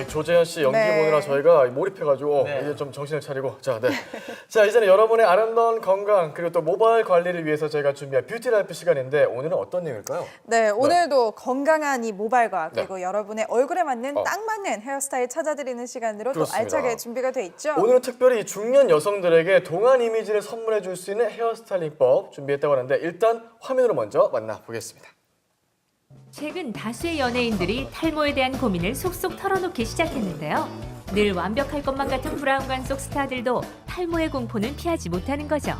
이 조재현 씨 연기 네. 보느라 저희가 몰입해가지고 네. 이제 좀 정신을 차리고 자, 네. 자 이제는 여러분의 아름다운 건강 그리고 또 모발 관리를 위해서 저희가 준비한 뷰티 라이프 시간인데 오늘은 어떤 내용일까요? 네, 오늘도 건강한 이 모발과 네. 그리고 여러분의 얼굴에 맞는 어. 딱 맞는 헤어스타일 찾아드리는 시간으로 또 그렇습니다. 알차게 준비가 돼 있죠. 오늘은 특별히 중년 여성들에게 동안 이미지를 선물해 줄 수 있는 헤어스타일링법 준비했다고 하는데 일단 화면으로 먼저 만나보겠습니다. 최근 다수의 연예인들이 탈모에 대한 고민을 속속 털어놓기 시작했는데요. 늘 완벽할 것만 같은 브라운관 속 스타들도 탈모의 공포는 피하지 못하는 거죠.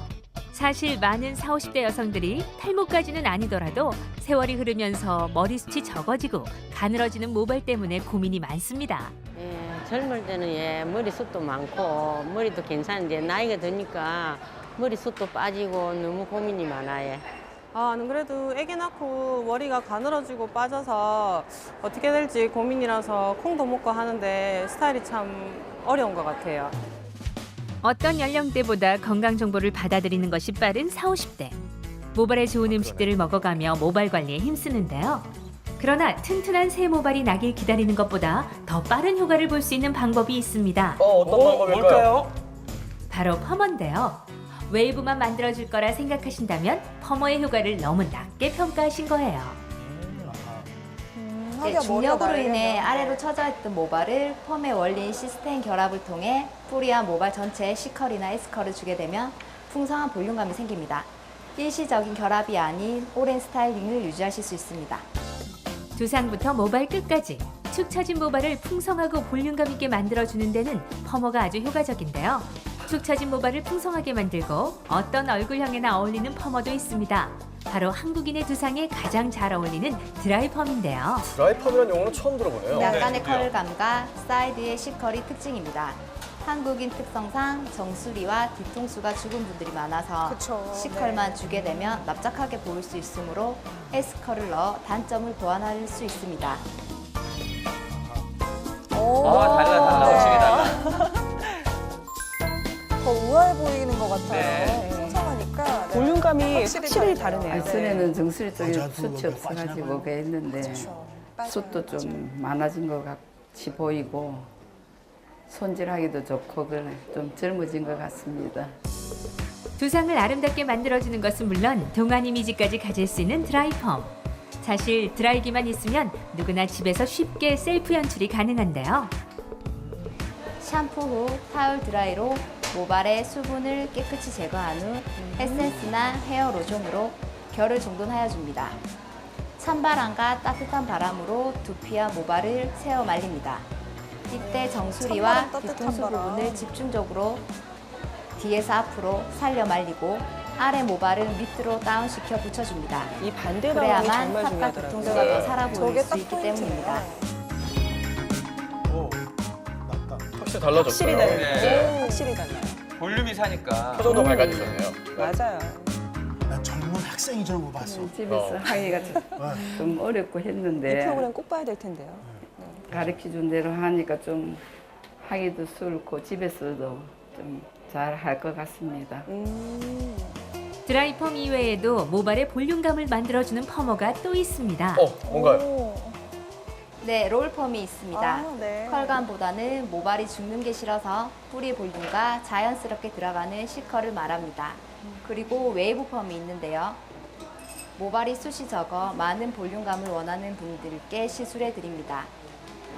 사실 많은 40, 50대 여성들이 탈모까지는 아니더라도 세월이 흐르면서 머리숱이 적어지고 가늘어지는 모발 때문에 고민이 많습니다. 예, 젊을 때는 예, 머리숱도 많고 머리도 괜찮은데 나이가 드니까 머리숱도 빠지고 너무 고민이 많아요. 아, 안 그래도 아기 낳고 머리가 가늘어지고 빠져서 어떻게 될지 고민이라서 콩도 먹고 하는데 스타일이 참 어려운 것 같아요. 어떤 연령대보다 건강 정보를 받아들이는 것이 빠른 40, 50대. 모발에 좋은 음식들을 먹어가며 모발 관리에 힘쓰는데요. 그러나 튼튼한 새 모발이 나길 기다리는 것보다 더 빠른 효과를 볼 수 있는 방법이 있습니다. 어, 어떤 방법일까요? 뭘까요? 바로 펌어인데요. 웨이브만 만들어줄 거라 생각하신다면 펌어의 효과를 너무 낮게 평가하신 거예요. 음, 네, 중력으로 인해 날려면. 아래로 처져 있던 모발을 펌의 원리인 시스테인 결합을 통해 뿌리와 모발 전체에 C컬이나 S컬을 주게 되면 풍성한 볼륨감이 생깁니다. 일시적인 결합이 아닌 오랜 스타일링을 유지하실 수 있습니다. 두상부터 모발 끝까지 축 처진 모발을 풍성하고 볼륨감 있게 만들어주는 데는 펌어가 아주 효과적인데요. 축 처진 모발을 풍성하게 만들고 어떤 얼굴형에나 어울리는 펌어도 있습니다. 바로 한국인의 두상에 가장 잘 어울리는 드라이 펌인데요. 드라이펌이라는 용어는 처음 들어보네요. 약간의 컬감과 사이드의 C컬이 특징입니다. 한국인 특성상 정수리와 뒤통수가 죽은 분들이 많아서 그쵸, C컬만 네. 주게 되면 납작하게 보일 수 있으므로 S컬을 넣어 단점을 보완할 수 있습니다. 오, 아, 달라, 네. 확실히 달라. 더 우아해 보이는 것 같아요. 네. 풍성하니까. 네. 볼륨감이 확실히 확실히, 다르네요. 다르네요. 전에는 정수리 쪽에 여자도 숱이 몇 없어가지고 그렇죠. 빠져요, 숱도. 좀 많아진 것 같이 보이고 손질하기도 좋고 그래 좀 젊어진 것 같습니다. 두상을 아름답게 만들어주는 것은 물론 동안 이미지까지 가질 수 있는 드라이펌. 사실 드라이기만 있으면 누구나 집에서 쉽게 셀프 연출이 가능한데요. 샴푸 후 타올 드라이로 모발의 수분을 깨끗이 제거한 후 에센스나 헤어 로션으로 결을 정돈하여 줍니다. 찬 바람과 따뜻한 바람으로 두피와 모발을 세어 말립니다. 이때 정수리와 뒤통수. 부분을 집중적으로 뒤에서 앞으로 살려 말리고 아래 모발을 밑으로 다운시켜 붙여줍니다. 이 반대 그래야만 탑과. 뒤통수가 더 살아 보일 수딱 있기 때문입니다. 확실히 달라졌어요. 확실히 달라요. 네. 확실히 달라요. 볼륨이 사니까. 표정도 밝아지셨네요. 맞아요. 난 젊은 학생이 저러고 봤어. 집에서 어. 하기가 좀, 좀 어렵고 이 했는데 프로그램 꼭 봐야 될 텐데요. 가르쳐 준 대로 하니까 좀 하기도 수월고 집에서도 좀 잘 할 것 같습니다. 음. 드라이펌 이외에도 모발에 볼륨감을 만들어주는 펌어가 또 있습니다. 어, 뭔가요? 오. 네, 롤펌이 있습니다. 아, 네. 컬감보다는 모발이 죽는 게 싫어서 뿌리 볼륨과 자연스럽게 들어가는 C컬을 말합니다. 그리고 웨이브 펌이 있는데요. 모발이 숱이 적어 많은 볼륨감을 원하는 분들께 시술해 드립니다.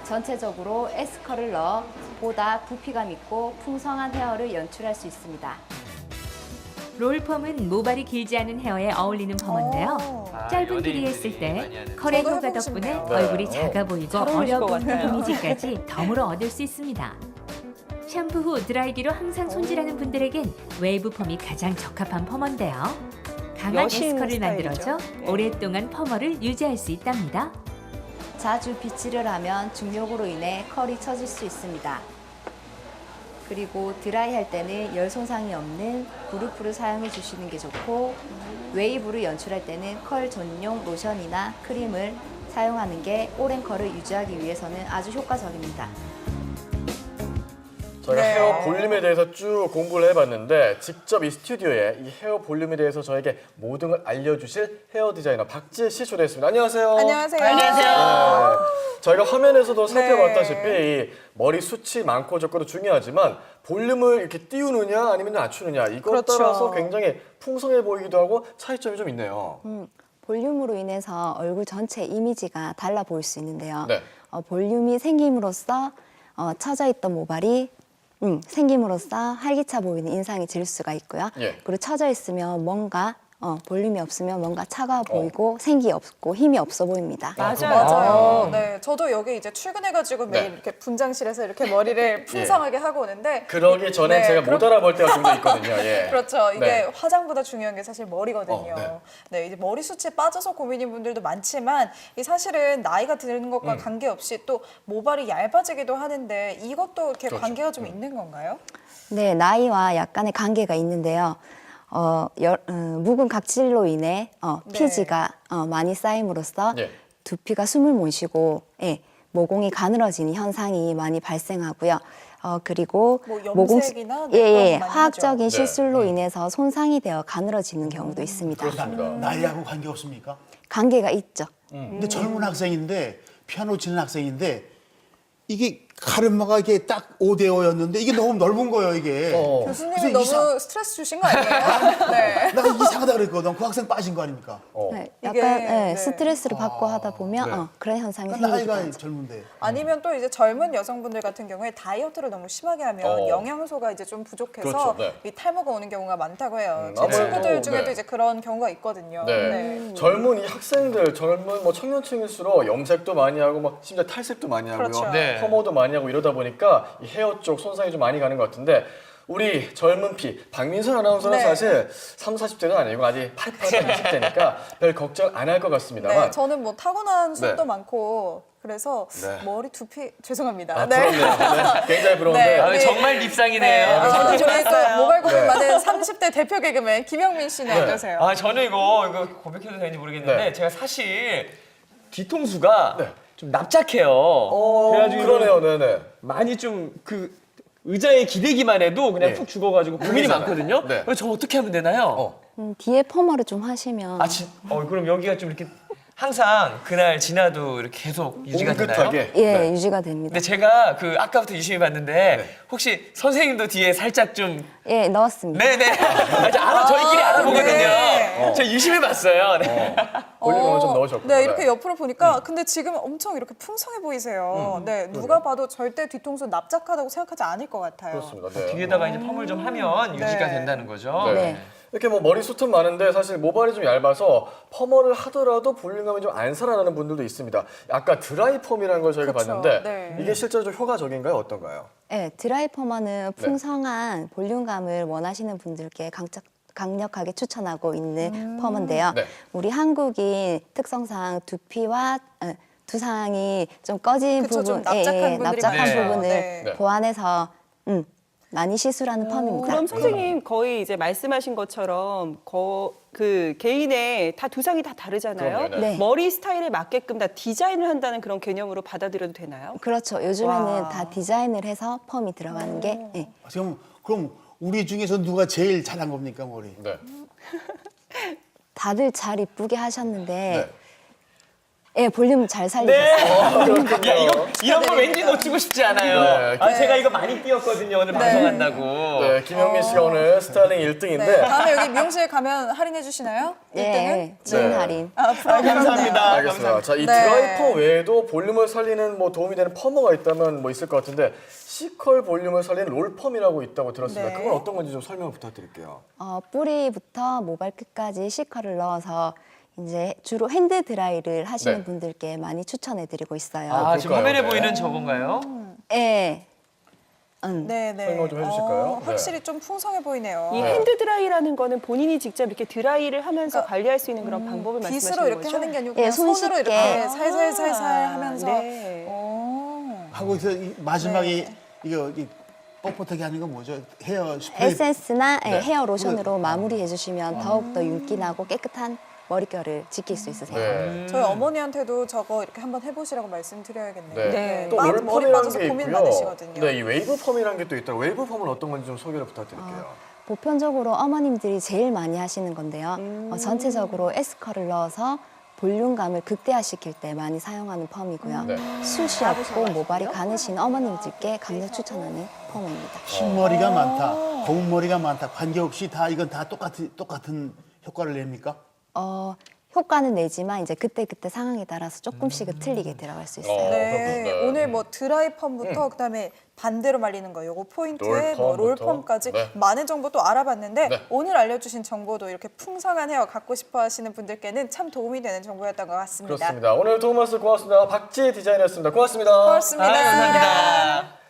전체적으로 S컬을 넣어 보다 부피감 있고 풍성한 헤어를 연출할 수 있습니다. 롤펌은 모발이 길지 않은 헤어에 어울리는 펌인데요. 오. 아, 짧은 길이 했을 때. 컬의 저도 효과 해보고 덕분에 싶네요. 얼굴이 네. 작아 보이고 잘 어려 것 보이는 같아요. 이미지까지 덤으로 얻을 수 있습니다. 샴푸 후 드라이기로 항상 손질하는 분들에겐 웨이브 펌이 가장 적합한 펌어인데요. 강한 여신 에스컬을 스타일이죠. 만들어줘 네. 오랫동안 펌어를 유지할 수 있답니다. 자주 빗질을 하면 중력으로 인해 컬이 처질 수 있습니다. 그리고 드라이 할 때는 열 손상이 없는 그루프를 사용해 주시는 게 좋고 웨이브를 연출할 때는 컬 전용 로션이나 크림을 사용하는 게 오랜 컬을 유지하기 위해서는 아주 효과적입니다. 저희가 네. 헤어 볼륨에 대해서 쭉 공부를 해봤는데 직접 이 스튜디오에 이 헤어 볼륨에 대해서 저에게 모든 걸 알려주실 헤어 디자이너 박지혜 씨 초대했습니다. 안녕하세요. 안녕하세요. 네. 저희가 화면에서도 네. 살펴봤다시피 이 머리 숱이 많고 적고도 중요하지만 볼륨을 이렇게 띄우느냐 아니면 낮추느냐 이것 그렇죠. 따라서 굉장히 풍성해 보이기도 하고 차이점이 좀 있네요. 음, 볼륨으로 인해서 얼굴 전체 이미지가 달라 보일 수 있는데요. 네. 어, 볼륨이 생김으로써 어, 처져 있던 모발이 음, 생김으로써 활기차 보이는 인상이 질 수가 있고요. 예. 그리고 처져 있으면 뭔가 어, 볼륨이 없으면 뭔가 차가워 보이고 생기 없고 힘이 없어 보입니다. 맞아요. 맞아요. 네, 저도 여기 이제 출근해가지고 매일 네. 이렇게 분장실에서 이렇게 머리를 풍성하게 하고 오는데 그러기 전에 네, 제가 못 알아볼 때가 좀더 있거든요. 예. 그렇죠. 이게 네. 화장보다 중요한 게 사실 머리거든요. 어, 네. 네. 이제 머리 숱이 빠져서 고민인 분들도 많지만 이 사실은 나이가 드는 것과 음. 관계없이 또 모발이 얇아지기도 하는데 이것도 이렇게 그렇죠. 관계가 좀 있는 건가요? 네, 나이와 약간의 관계가 있는데요. 어, 여- 어, 묵은 각질로 인해 어, 네. 피지가 어, 많이 쌓임으로써 예. 두피가 숨을 못 쉬고 예, 모공이 가늘어지는 현상이 많이 발생하고요. 어, 그리고 뭐 모공 염색이나 네, 예, 그런 예, 화학적인 하죠. 실술로 네. 음. 인해서 손상이 되어 가늘어지는 경우도 있습니다. 그렇습니다. 나이하고 관계 없습니까? 관계가 있죠. 근데 젊은 학생인데 피아노 치는 학생인데 이게 가르마가 이게 딱 5대 5였는데 이게 너무 넓은 거예요 이게. 어. 교수님이 그래서 너무 이상- 스트레스 주신 거 아니에요? 네. 나 이상하다 그랬거든. 그 학생 빠진 거 아닙니까? 어. 네, 이게, 약간 예, 네. 스트레스를 받고 하다 보면 네. 어, 그런 현상이 나 생기기도 나이가 하죠. 젊은데. 아니면 또 이제 젊은 여성분들 같은 경우에 다이어트를 너무 심하게 하면 어. 영양소가 이제 좀 부족해서 그렇죠, 네. 이 탈모가 오는 경우가 많다고 해요. 음, 제 아무래도, 친구들 중에도 네. 이제 그런 경우가 있거든요. 네. 젊은 이 학생들, 젊은 뭐 청년층일수록 염색도 많이 하고 막 심지어 탈색도 많이 하고요. 그렇죠. 네. 펌어도 많이 하고 이러다 보니까 이 헤어 쪽 손상이 좀 많이 가는 것 같은데 우리 젊은 피 박민선 아나운서는 네. 사실 3, 40대가 아니고 아직 88, 20대니까 별 걱정 안 할 것 같습니다만 네, 저는 뭐 타고난 숱도 네. 많고 그래서 네. 머리 두피 죄송합니다. 아, 부럽네요. 네, 굉장히 부러운데 네. 아, 정말 립상이네요. 네, 저는 저희 또 모발 고민 네. 많은 30대 대표 개그맨 김영민 씨는 네. 어떠세요? 아 저는 이거 이거 고백해도 되는지 모르겠는데 네. 제가 사실 뒤통수가 네. 좀 납작해요. 어, 그래가지고 그러네요. 네네. 많이 좀 그 의자에 기대기만 해도 그냥 네. 푹 죽어가지고 고민이 그러잖아요. 많거든요. 네. 그래서 저 어떻게 하면 되나요? 어. 음, 뒤에 펌어를 좀 하시면 아, 진, 어, 그럼 여기가 좀 이렇게 항상 그날 지나도 이렇게 계속 유지가 되나요? 예, 네. 유지가 됩니다. 근데 제가 그 아까부터 유심히 봤는데 혹시 선생님도 뒤에 살짝 좀 예, 넣었습니다. 네네 아, 알아 저희끼리 알아보거든요. 네. 저 유심히 봤어요. 네. 볼륨을 좀 넣으셨구나. 네, 이렇게 옆으로 보니까 근데 지금 엄청 이렇게 풍성해 보이세요. 음. 네, 누가 봐도 절대 뒤통수 납작하다고 생각하지 않을 것 같아요. 그렇습니다. 네. 뒤에다가 이제 펌을 좀 하면 유지가 네. 된다는 거죠. 네. 네. 이렇게 뭐 머리숱은 많은데 사실 모발이 좀 얇아서 펌어를 하더라도 볼륨감이 좀 안 살아나는 분들도 있습니다. 아까 드라이 펌이라는 걸 저희가 그렇죠. 봤는데 네. 이게 실제로 좀 효과적인가요? 어떤가요? 네, 드라이 펌어는 네. 풍성한 볼륨감을 원하시는 분들께 강적, 강력하게 추천하고 있는 음. 펌인데요. 네. 우리 한국인 특성상 두피와 어, 두상이 좀 꺼진 그쵸, 좀 부분, 예, 납작한 예, 분들이 납작한 많죠. 부분을 네. 네. 보완해서 음, 많이 시술하는 펌입니다. 그럼 선생님 거의 이제 말씀하신 것처럼 거, 그 개인의 다 두상이 다 다르잖아요. 그럼요, 네. 머리 스타일에 맞게끔 다 디자인을 한다는 그런 개념으로 받아들여도 되나요? 그렇죠. 요즘에는 와. 다 디자인을 해서 펌이 들어가는 게 예. 지금 그럼 우리 중에서 누가 제일 잘한 겁니까 머리? 네. 다들 잘 이쁘게 하셨는데 네. 예, 볼륨 잘 네. 살리셨어요. 야 이거 이런 거 왠지 놓치고 싶지 않아요. 네. 아 제가 이거 많이 띄웠거든요 오늘 방송한다고. 네, 김영민 씨가 오늘 스타일링 1등인데 네, 다음에 여기 미용실 가면 할인해 주시나요? 1등은? 예, 지원 네. 할인. 아, 부럽네요. 감사합니다. 알겠습니다. 자, 이 네. 드라이 펌 외에도 볼륨을 살리는 뭐 도움이 되는 펌어가 있다면 뭐 있을 것 같은데 C컬 볼륨을 살리는 롤 펌이라고 있다고 들었습니다. 네. 그건 어떤 건지 좀 설명을 부탁드릴게요. 어, 뿌리부터 모발 끝까지 시컬을 넣어서 이제 주로 핸드 드라이를 하시는 네. 분들께 많이 추천해 드리고 있어요. 아 지금? 화면에 네. 보이는 저건가요? 예. 음. 네, 네. 설명 좀 해주실까요? 어, 확실히 좀 풍성해 보이네요. 이 네. 핸드 드라이라는 거는 본인이 직접 이렇게 드라이를 하면서 그러니까, 관리할 수 있는 그런 방법을 빗으로 말씀하시는 이렇게 거죠? 하는 게 아니고 예, 그냥 손으로. 이렇게 살살살살 아, 하면서 네. 오. 하고 있어 이 마지막에 네. 이거 이 뻣뻣하게 하는 건 뭐죠? 헤어 스프레이. 에센스나 예, 네. 헤어 로션으로 마무리해 주시면 더욱 더 윤기 나고 깨끗한 머릿결을 지킬 수 있으세요. 네. 저희 어머니한테도 저거 이렇게 한번 해보시라고 말씀드려야겠네요. 네. 네. 또 빠- 머리 빠져서 게 고민 있고요. 많으시거든요. 네, 이 웨이브 펌이라는 게 또 있더라고요. 웨이브 펌은 어떤 건지 좀 소개를 부탁드릴게요. 보편적으로 어머님들이 제일 많이 하시는 건데요. 어, 전체적으로 에스컬을 넣어서 볼륨감을 극대화시킬 때 많이 사용하는 펌이고요. 네. 숱이 없고 모발이 가느신 어머님들께 강력 추천하는 펌입니다. 흰 머리가 많다, 검은 머리가 많다. 관계없이 다 이건 다 똑같은 똑같은 효과를 냅니까? 어, 효과는 내지만 이제 그때그때 상황에 따라서 조금씩은 틀리게 들어갈 수 있어요. 어, 네, 그렇군요. 오늘 뭐 드라이 펌부터 그다음에 반대로 말리는 거 요거 포인트에 뭐 롤펌부터. 롤펌까지 네. 많은 정보 또 알아봤는데 네. 오늘 알려주신 정보도 이렇게 풍성한 헤어 갖고 싶어 하시는 분들께는 참 도움이 되는 정보였던 것 같습니다. 그렇습니다. 오늘 도움 말씀 고맙습니다. 박지혜 디자이너였습니다. 고맙습니다. 고맙습니다. 아, 감사합니다.